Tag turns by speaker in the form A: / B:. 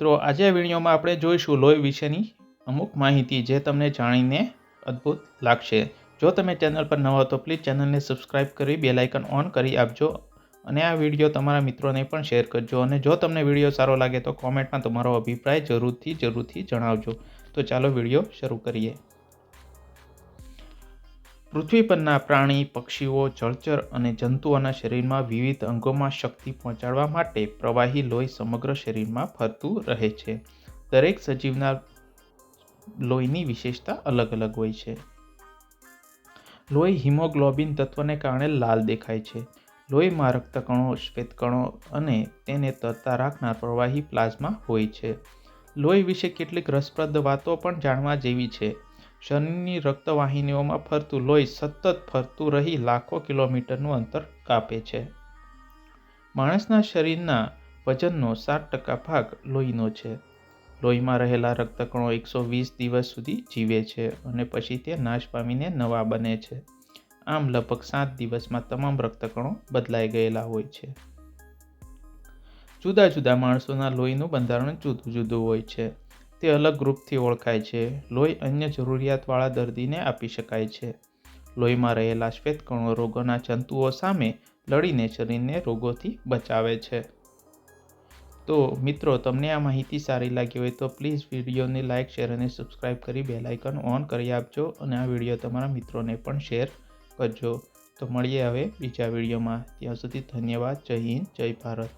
A: મિત્રો, આજે વિડીયોમાં આપણે જોઈશું લોહી વિશેની અમુક માહિતી જે તમને જાણીને અદ્ભુત લાગશે. જો તમે ચેનલ પર નવા તો પ્લીઝ ચેનલને સબસ્ક્રાઇબ કરી બેલાઇકન ઓન કરી આપજો અને આ વીડિયો તમારા મિત્રોને પણ શેર કરજો અને જો તમને વીડિયો સારો લાગે તો કોમેન્ટમાં તમારો અભિપ્રાય જરૂરથી જરૂરથી જણાવજો. તો ચાલો વીડિયો શરૂ કરીએ. પૃથ્વી પરના પ્રાણી, પક્ષીઓ, જળચર અને જંતુઓના શરીરમાં વિવિધ અંગોમાં શક્તિ પહોંચાડવા માટે પ્રવાહી લોહી સમગ્ર શરીરમાં ફરતું રહે છે. દરેક સજીવના લોહીની વિશેષતા અલગ અલગ હોય છે. લોહી હિમોગ્લોબિન તત્વને કારણે લાલ દેખાય છે. લોહીમાં રક્તકણો શ્વેતકણો અને તેને તરતા રાખનાર પ્રવાહી પ્લાઝમા હોય છે. લોહી વિશે કેટલીક રસપ્રદ વાતો પણ જાણવા જેવી છે. શરીરની રક્તવાહિનીઓમાં ફરતું લોહી સતત ફરતું રહી લાખો કિલોમીટરનું અંતર કાપે છે. માણસના શરીરના વજનનો સાત ટકા ભાગ લોહીનો છે. લોહીમાં રહેલા રક્તકણો એકસો વીસ દિવસ સુધી જીવે છે અને પછી તે નાશ પામીને નવા બને છે. આમ લગભગ સાત દિવસમાં તમામ રક્તકણો બદલાઈ ગયેલા હોય છે. જુદા જુદા માણસોના લોહીનું બંધારણ જુદું જુદું હોય છે. તે અલગ ગ્રુપથી ઓળખાય છે. લોહી અન્ય જરૂરિયાતવાળા દર્દીને આપી શકાય છે. લોહીમાં રહેલા શ્વેતકણો રોગોના જંતુઓ સામે લડીને શરીરને રોગોથી બચાવે છે. તો મિત્રો, તમને આ માહિતી સારી લાગી હોય તો પ્લીઝ વિડીયોને લાઇક, શેર અને સબસ્ક્રાઈબ કરી બેલ આઇકન ઓન કરી આપજો અને આ વીડિયો તમારા મિત્રોને પણ શેર કરજો. તો મળીએ હવે બીજા વિડીયોમાં. ત્યાં સુધી ધન્યવાદ. જય હિન્દ, જય ભારત.